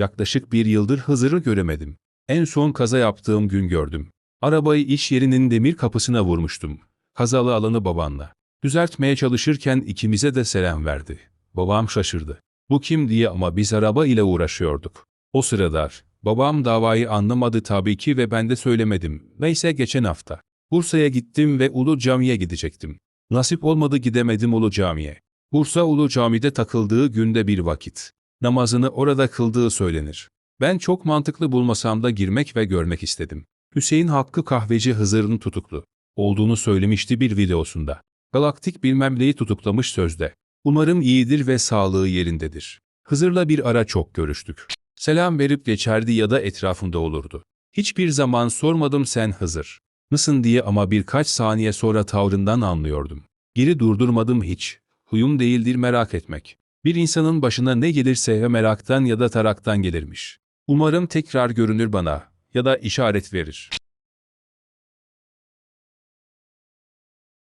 Yaklaşık bir yıldır Hızır'ı göremedim. En son kaza yaptığım gün gördüm. Arabayı iş yerinin demir kapısına vurmuştum. Kazalı alanı babanla. Düzeltmeye çalışırken ikimize de selam verdi. Babam şaşırdı. Bu kim diye ama biz araba ile uğraşıyorduk. O sırada babam davayı anlamadı tabii ki ve ben de söylemedim. Neyse geçen hafta. Bursa'ya gittim ve Ulu Cami'ye gidecektim. Nasip olmadı gidemedim Ulu Cami'ye. Bursa Ulu Cami'de takıldığı günde bir vakit. Namazını orada kıldığı söylenir. Ben çok mantıklı bulmasam da girmek ve görmek istedim. Hüseyin Hakkı kahveci Hızır'ın tutuklu olduğunu söylemişti bir videosunda. Galaktik bilmem neyi tutuklamış sözde. Umarım iyidir ve sağlığı yerindedir. Hızır'la bir ara çok görüştük. Selam verip geçerdi ya da etrafında olurdu. Hiçbir zaman sormadım sen Hızır mısın diye ama birkaç saniye sonra tavrından anlıyordum. Geri durdurmadım hiç. Huyum değildir merak etmek. Bir insanın başına ne gelirse ya meraktan ya da taraktan gelirmiş. Umarım tekrar görünür bana ya da işaret verir.